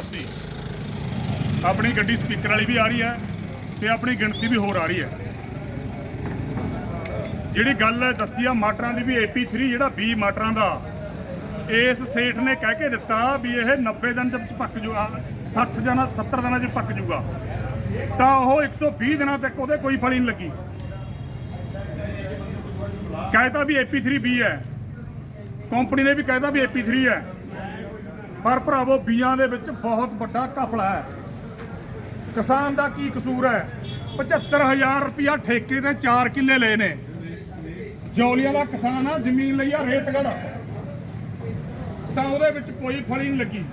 ਜ਼ਬਰਦਸਤੀ ਆਪਣੀ ਗੱਡੀ ਸਪੀਕਰ ਵਾਲੀ ਵੀ ਆ ਰਹੀ ਹੈ ਤੇ ਆਪਣੀ ਗਿਣਤੀ ਵੀ ਹੋਰ ਆ ਰਹੀ ਹੈ। ਜਿਹੜੀ ਗੱਲ ਦੱਸੀ ਆ ਮਾਟਰਾਂ ਦੀ ਵੀ AP3 ਜਿਹੜਾ 20 ਮਾਟਰਾਂ ਦਾ, ਇਸ ਸੇਠ ਨੇ ਕਹਿ ਕੇ ਦਿੱਤਾ ਵੀ ਇਹ 90 ਦਿਨ ਦੇ ਵਿੱਚ ਪੱਕ ਜੂਗਾ 60 ਜਾਂ 70 ਦਿਨਾਂ 'ਚ ਪੱਕ ਜੂਗਾ। ਤਾਂ ਉਹ 120 ਦਿਨਾਂ ਤੱਕ ਉਹਦੇ ਕੋਈ ਫਲੀ ਨਹੀਂ ਲੱਗੀ। ਕਹਿਤਾ ਵੀ AP3 B ਹੈ। ਕੰਪਨੀ ਨੇ ਵੀ ਕਹਿਤਾ ਵੀ AP3 ਹੈ। ਪਰ ਭਰਾਵੋ, ਬੀਆਂ ਦੇ ਵਿੱਚ ਬਹੁਤ ਵੱਡਾ ਘਪਲਾ ਹੈ। ਕਿਸਾਨ ਦਾ ਕੀ ਕਸੂਰ ਹੈ? 75000 ਰੁਪਇਆ ਠੇਕੇ ਤੇ 4 ਕਿੱਲੇ ਲਏ ਨੇ। ਜੌਲੀਆਂ ਦਾ ਕਿਸਾਨ ਆ, ਜ਼ਮੀਨ ਲਈ ਆ ਰੇਤਗੜ ਤਾਂ ਉਹਦੇ ਵਿੱਚ ਕੋਈ ਫਲੀ ਨਹੀਂ ਲੱਗੀ।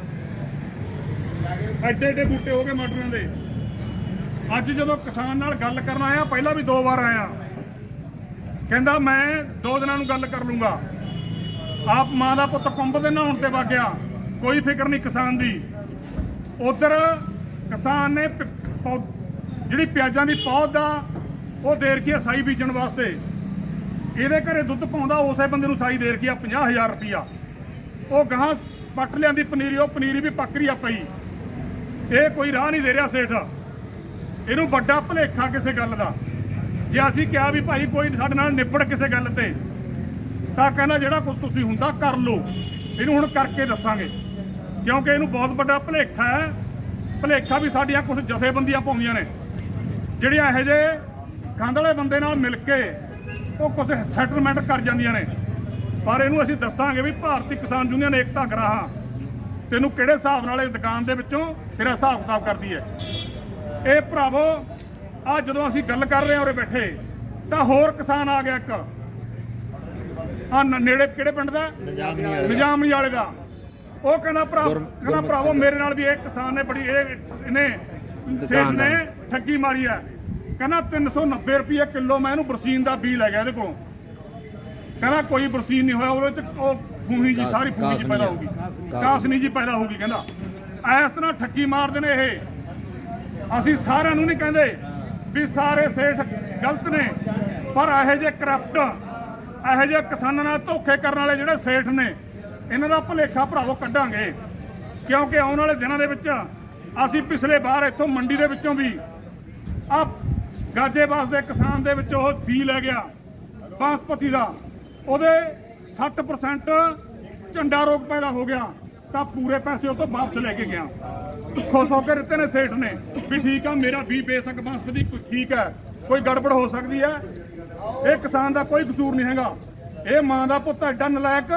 ਐਡੇ ਐਡੇ ਬੂਟੇ ਹੋ ਗਏ ਮਟਰਾਂ ਦੇ। ਅੱਜ ਜਦੋਂ ਕਿਸਾਨ ਨਾਲ ਗੱਲ ਕਰਨ ਆਇਆ, ਪਹਿਲਾਂ ਵੀ ਦੋ ਵਾਰ ਆਇਆ। ਕਹਿੰਦਾ, ਮੈਂ ਦੋ ਦਿਨਾਂ ਨੂੰ ਗੱਲ ਕਰ ਲੂੰਗਾ। ਆਪ ਮਾਂ ਦਾ ਪੁੱਤ ਕੁੰਭ ਦੇ ਨਹਾਉਣ ਤੇ ਵਗ ਗਿਆ। ਕੋਈ ਫਿਕਰ ਨਹੀਂ ਕਿਸਾਨ ਦੀ। ਉਧਰ ਕਿਸਾਨ ਨੇ ਪੌ- ਜਿਹੜੀ ਪਿਆਜ਼ਾਂ ਦੀ ਪੌਦ ਆ, ਉਹ ਦੇ ਰਖੀ ਆ ਸਾਈ ਬੀਜਣ ਵਾਸਤੇ। ਇਹਦੇ ਘਰੇ ਦੁੱਧ ਪਾਉਂਦਾ, ਉਸੇ ਬੰਦੇ ਨੂੰ ਸਾਈ ਦੇ ਰਖੀ ਆ 50000 ਰੁਪਿਆ ਉਹ ਗਾਂ ਪੱਟ ਲਿਆਂਦੀ ਪਨੀਰੀ, ਉਹ ਪਨੀਰੀ ਵੀ ਪੱਕ ਰਹੀ ਆ ਪਈ। ਇਹ ਕੋਈ ਰਾਹ ਨਹੀਂ ਦੇ ਰਿਹਾ ਸੇਠ। ਇਹਨੂੰ ਵੱਡਾ ਭਲੇਖਾ ਕਿਸੇ ਗੱਲ ਦਾ। ਜੇ ਅਸੀਂ ਕਿਹਾ ਵੀ ਭਾਈ ਕੋਈ ਸਾਡੇ ਨਾਲ ਨਿਬੜ ਕਿਸੇ ਗੱਲ ਤੇ, ਤਾਂ ਕਹਿੰਦਾ ਜਿਹੜਾ ਕੁਝ ਤੁਸੀਂ ਹੁੰਦਾ ਕਰ ਲਓ। ਇਹਨੂੰ ਹੁਣ ਕਰਕੇ ਦੱਸਾਂਗੇ। ਕਿਉਂਕਿ ਇਹਨੂੰ ਬਹੁਤ ਵੱਡਾ ਭਲੇਖਾ ਹੈ। ਭਲੇਖਾ ਵੀ ਸਾਡੀਆਂ ਕੁਝ ਜਥੇਬੰਦੀਆਂ ਪਾਉਂਦੀਆਂ ਨੇ। ਜਿਹੜੀਆਂ ਇਹੋ ਜਿਹੇ ਕੰਧ ਵਾਲੇ ਬੰਦੇ ਨਾਲ ਮਿਲ ਕੇ ਉਹ ਕੁਝ ਸੈਟਲਮੈਂਟ ਕਰ ਜਾਂਦੀਆਂ ਨੇ। ਪਰ ਇਹਨੂੰ ਅਸੀਂ ਦੱਸਾਂਗੇ ਵੀ ਭਾਰਤੀ ਕਿਸਾਨ ਯੂਨੀਅਨ ਏਕਤਾ ਗਰਾਹਾਂ। ਤੈਨੂੰ ਕਿਹੜੇ ਹਿਸਾਬ ਨਾਲ ਇਹ ਦੁਕਾਨ ਦੇ ਵਿੱਚੋਂ ਤੇਰਾ ਹਿਸਾਬ ਕਿਤਾਬ ਕਰਦੀ ਹੈ? ਇਹ ਭਰਾਵੋ ਆ ਜਦੋਂ ਅਸੀਂ ਗੱਲ ਕਰ ਰਹੇ ਹਾਂ ਉਰੇ ਬੈਠੇ ਤਾਂ ਹੋਰ ਕਿਸਾਨ ਆ ਗਿਆ ਇੱਕ। ਆ ਨੇੜੇ ਕਿਹੜੇ ਪਿੰਡ ਦਾ? ਨਿਜ਼ਾਮੀ ਵਾਲੇ ਦਾ। ਉਹ ਕਹਿੰਦਾ ਭਰਾ ਕਹਿੰਦਾ ਭਰਾਵੋ ਸਿੰਘ। ਮੇਰੇ ਨਾਲ ਵੀ ਇਹ ਕਿਸਾਨ ਨੇ ਬੜੀ ਇਹ ਇਹਨੇ ਸੇਠ ਨੇ ਠੱਗੀ ਮਾਰੀ ਹੈ। ਕਹਿੰਦਾ 390 ਰੁਪਏ ਕਿਲੋ ਮੈਂ ਇਹਨੂੰ ਬਰਸੀਨ ਦਾ ਬੀ ਲੈ ਗਿਆ ਇਹਦੇ ਕੋਲੋਂ। ਕਹਿੰਦਾ ਕੋਈ ਬਰਸੀਨ ਨਹੀਂ ਹੋਇਆ ਉਹਦੇ ਚ ਉਹ ਫੂਹੀ ਜੀ ਸਾਰੀ ਫੂਹੀ ਜੀ ਪੈਦਾ ਹੋਊਗੀ ਕਾਸਨੀ ਜੀ ਪੈਦਾ ਹੋਊਗੀ ਕਹਿੰਦਾ। ਇਸ ਤਰ੍ਹਾਂ ਠੱਗੀ ਮਾਰਦੇ ਨੇ ਇਹ। ਅਸੀਂ ਸਾਰਿਆਂ ਨੂੰ ਨਹੀਂ ਕਹਿੰਦੇ ਵੀ ਸਾਰੇ ਸੇਠ ਗਲਤ ਨੇ ਪਰ ਇਹੋ ਜਿਹੇ ਕਰਪਟ ਇਹੋ ਜਿਹੇ ਕਿਸਾਨਾਂ ਨਾਲ ਧੋਖੇ ਕਰਨ ਵਾਲੇ ਜਿਹੜੇ ਸੇਠ ਨੇ ਇਹਨਾਂ ਦਾ ਭਲੇਖਾ ਭਰਾਵੋ ਕੱਢਾਂਗੇ। ਕਿਉਂਕਿ ਆਉਣ ਵਾਲੇ ਦਿਨਾਂ ਦੇ ਵਿੱਚ ਅਸੀਂ ਪਿਛਲੇ ਵਾਰ ਇੱਥੋਂ ਮੰਡੀ ਦੇ ਵਿੱਚੋਂ ਵੀ ਆ ਗਾਜੇਬਾਸ ਦੇ ਕਿਸਾਨ ਦੇ ਵਿੱਚ ਉਹ ਬੀ ਲੈ ਗਿਆ, ਬਾਸਪਤੀ ਦਾ। ਉਹਦੇ 60% ਝੰਡਾ ਰੋਗ ਪੈਦਾ ਹੋ ਗਿਆ, ਤਾਂ ਪੂਰੇ ਪੈਸੇ ਉਹ ਤੋਂ ਵਾਪਸ ਲੈ ਕੇ ਗਿਆ। ਖੁਸ਼ ਹੋ ਕੇ ਦਿੱਤੇ ਨੇ ਸੇਠ ਨੇ ਵੀ ਠੀਕ ਆ, ਮੇਰਾ ਵੀ ਬੇਸਕ ਬਾਸਪਤੀ ਕੋਈ ਠੀਕ ਹੈ, ਕੋਈ ਗੜਬੜ ਹੋ ਸਕਦੀ ਹੈ। ਇਹ ਕਿਸਾਨ ਦਾ ਕੋਈ ਕਸੂਰ ਨਹੀਂ ਹੈਗਾ। ਇਹ ਮਾਂ ਦਾ ਪੁੱਤ ਐਡਾ ਨਲਾਇਕ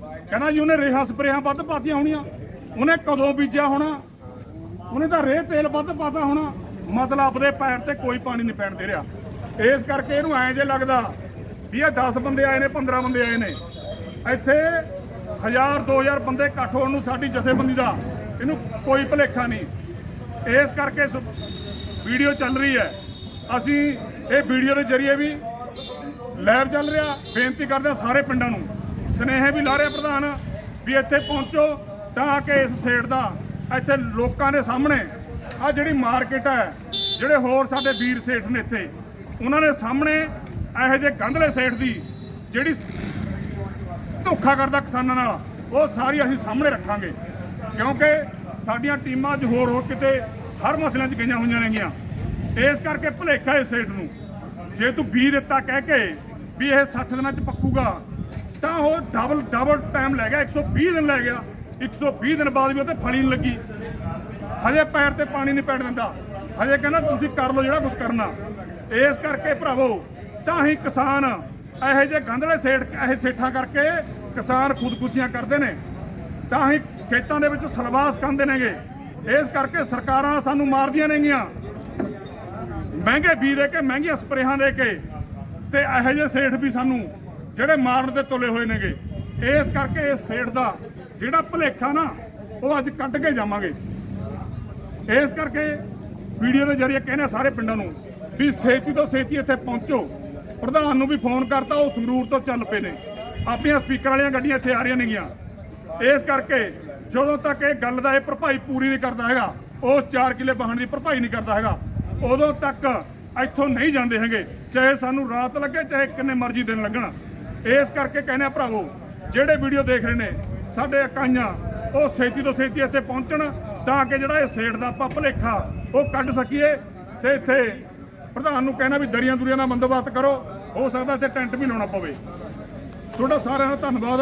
ਕਹਿੰਦਾ ਜੀ, ਉਹਨੇ ਰੇਹਾਂ ਸਪਰੇਹਾਂ ਵੱਧ ਪਾਤੀਆਂ ਹੋਣੀਆਂ। ਉਹਨੇ ਕਦੋਂ ਬੀਜਿਆ ਹੋਣਾ? ਉਹਨੇ ਤਾਂ ਰੇਹ ਤੇਲ ਵੱਧ ਪਾਤਾ ਹੋਣਾ। ਮਤਲਬ ਆਪਦੇ ਪੈਰ ਤੇ ਕੋਈ ਪਾਣੀ ਨਹੀਂ ਪੈਣ ਦੇ ਰਿਹਾ। ਇਸ ਕਰਕੇ ਇਹਨੂੰ ਐਂ ਜੇ ਲੱਗਦਾ ਵੀ ਇਹ 10 ਬੰਦੇ ਆਏ ਨੇ 15 ਬੰਦੇ ਆਏ ਨੇ। ਇੱਥੇ 1000 2000 ਬੰਦੇ ਇਕੱਠ ਹੋਣ ਨੂੰ ਸਾਡੀ ਜਥੇਬੰਦੀ ਦਾ ਇਹਨੂੰ ਕੋਈ ਭਲੇਖਾ ਨਹੀਂ। ਇਸ ਕਰਕੇ ਵੀਡੀਓ ਚੱਲ ਰਹੀ ਹੈ। ਅਸੀਂ ਇਹ ਵੀਡੀਓ ਦੇ ਜ਼ਰੀਏ ਵੀ ਲੈਬ ਚੱਲ ਰਿਹਾ। ਬੇਨਤੀ ਕਰਦੇ ਹਾਂ ਸਾਰੇ ਪਿੰਡਾਂ ਨੂੰ ਸਨੇਹ ਵੀ ਲਾ ਰਿਹਾ ਪ੍ਰਧਾਨ ਵੀ ਇੱਥੇ ਪਹੁੰਚੋ ਤਾਂ ਕਿ ਇਸ ਸੇਡ ਦਾ ਇੱਥੇ ਲੋਕਾਂ ਦੇ ਸਾਹਮਣੇ ਆ ਜਿਹੜੀ ਮਾਰਕੀਟ ਹੈ, ਜਿਹੜੇ ਹੋਰ ਸਾਡੇ ਵੀਰ ਸੇਠ ਨੇ ਇੱਥੇ, ਉਹਨਾਂ ਦੇ ਸਾਹਮਣੇ ਇਹੋ ਜਿਹੇ ਗੰਧਲੇ ਸੇਠ ਦੀ ਜਿਹੜੀ ਧੋਖਾ ਕਰਦਾ ਕਿਸਾਨਾਂ ਨਾਲ, ਉਹ ਸਾਰੀ ਅਸੀਂ ਸਾਹਮਣੇ ਰੱਖਾਂਗੇ। ਕਿਉਂਕਿ ਸਾਡੀਆਂ ਟੀਮਾਂ ਅੱਜ ਹੋਰ ਹੋਰ ਕਿਤੇ ਹਰ ਮਸਲਿਆਂ 'ਚ ਗਈਆਂ ਹੋਈਆਂ ਨੇਗੀਆਂ। ਇਸ ਕਰਕੇ ਭੁਲੇਖਾ ਇਸ ਸੇਠ ਨੂੰ। ਜੇ ਤੂੰ 20 ਦਿੱਤਾ ਕਹਿ ਕੇ ਵੀ ਇਹ 60 ਦਿਨਾਂ 'ਚ ਪੱਕੂਗਾ ਤਾਂ ਉਹ ਡਬਲ ਡਬਲ ਟਾਈਮ ਲੈ ਗਿਆ 120 ਦਿਨ ਲੈ ਗਿਆ। 120 ਦਿਨ ਬਾਅਦ ਵੀ ਉਹ ਤੇ ਫਲੀ ਨਹੀਂ ਲੱਗੀ। ਹਜੇ ਪੈਰ ਤੇ ਪਾਣੀ ਨਹੀਂ ਪੈਣ ਦਿੰਦਾ। ਹਜੇ ਕਹਿੰਦਾ, ਤੁਸੀਂ ਕਰ ਲਓ ਜਿਹੜਾ ਕੁਝ ਕਰਨਾ। ਇਸ ਕਰਕੇ ਭਰਾਵੋ, ਤਾਂ ਹੀ ਕਿਸਾਨ ਇਹੋ ਜਿਹੇ ਗੰਧਲੇ ਸੇਠ ਇਹ ਸੇਠਾਂ ਕਰਕੇ ਕਿਸਾਨ ਖੁਦਕੁਸ਼ੀਆਂ ਕਰਦੇ ਨੇ। ਤਾਂ ਹੀ ਖੇਤਾਂ ਦੇ ਵਿੱਚ ਸਲਵਾਸ ਖਾਂਦੇ ਨੇਗੇ। ਇਸ ਕਰਕੇ ਸਰਕਾਰਾਂ ਸਾਨੂੰ ਮਾਰਦੀਆਂ ਨੇਗੀਆਂ। ਮਹਿੰਗੇ ਬੀਜ ਦੇ ਕੇ, ਮਹਿੰਗੀਆਂ ਸਪਰੇਹਾਂ ਦੇ ਕੇ ਤੇ ਇਹੋ ਜਿਹੇ ਸੇਠ ਵੀ ਸਾਨੂੰ ਜਿਹੜੇ ਮਾਰਨ ਤੇ ਤੁਲੇ ਹੋਏ ਨੇਗੇ, ਇਸ ਕਰਕੇ ਇਹ ਸੇਠ ਦਾ ਜਿਹੜਾ ਭਲੇਖਾ ਨਾ, ਉਹ ਅੱਜ ਕੱਢ ਕੇ ਜਾਵਾਂਗੇ। ਇਸ ਕਰਕੇ ਵੀਡੀਓ ਦੇ ਜ਼ਰੀਏ ਕਹਿੰਦੇ ਆ ਸਾਰੇ ਪਿੰਡਾਂ ਨੂੰ ਵੀ ਛੇਤੀ ਤੋਂ ਛੇਤੀ ਇੱਥੇ ਪਹੁੰਚੋ। ਪ੍ਰਧਾਨ ਨੂੰ ਵੀ ਫੋਨ ਕਰਤਾ, ਉਹ ਸੰਗਰੂਰ ਤੋਂ ਚੱਲ ਪਏ ਨੇ। ਆਪਣੀਆਂ ਸਪੀਕਰ ਵਾਲੀਆਂ ਗੱਡੀਆਂ ਇੱਥੇ ਆ ਰਹੀਆਂ ਨੇਗੀਆਂ। ਇਸ ਕਰਕੇ ਜਦੋਂ ਤੱਕ ਇਹ ਗੱਲ ਦਾ ਇਹ ਭਰਪਾਈ ਪੂਰੀ ਨਹੀਂ ਕਰਦਾ ਹੈਗਾ, ਉਹ 4 ਕਿੱਲੇ ਵਾਹਣ ਦੀ ਭਰਪਾਈ ਨਹੀਂ ਕਰਦਾ ਹੈਗਾ, ਉਦੋਂ ਤੱਕ ਇੱਥੋਂ ਨਹੀਂ ਜਾਂਦੇ ਹੈਗੇ, ਚਾਹੇ ਸਾਨੂੰ ਰਾਤ ਲੱਗੇ, ਚਾਹੇ ਕਿੰਨੇ ਮਰਜ਼ੀ ਦਿਨ ਲੱਗਣ ਇਸ ਕਰਕੇ ਕਹਿੰਦੇ ਆ ਭਰਾਵੋ, ਜਿਹੜੇ ਵੀਡੀਓ ਦੇਖ ਰਹੇ ਨੇ, ਸਾਡੇ ਇਕਾਈਆਂ, ਉਹ ਛੇਤੀ ਤੋਂ ਛੇਤੀ ਇੱਥੇ ਪਹੁੰਚਣ ਤਾਂ ਕਿ ਜਿਹੜਾ ਇਹ ਸੇਠ ਦਾ ਆਪਾਂ ਭੁਲੇਖਾ, ਉਹ ਕੱਢ ਸਕੀਏ। ਤੇ ਇੱਥੇ ਪ੍ਰਧਾਨ ਨੂੰ ਕਹਿਣਾ ਵੀ ਦਰੀਆਂ ਦੁਰੀਆਂ ਦਾ ਬੰਦੋਬਸਤ ਕਰੋ, ਹੋ ਸਕਦਾ ਇੱਥੇ ਟੈਂਟ ਵੀ ਲਾਉਣਾ ਪਵੇ। ਤੁਹਾਡਾ ਸਾਰਿਆਂ ਦਾ ਧੰਨਵਾਦ।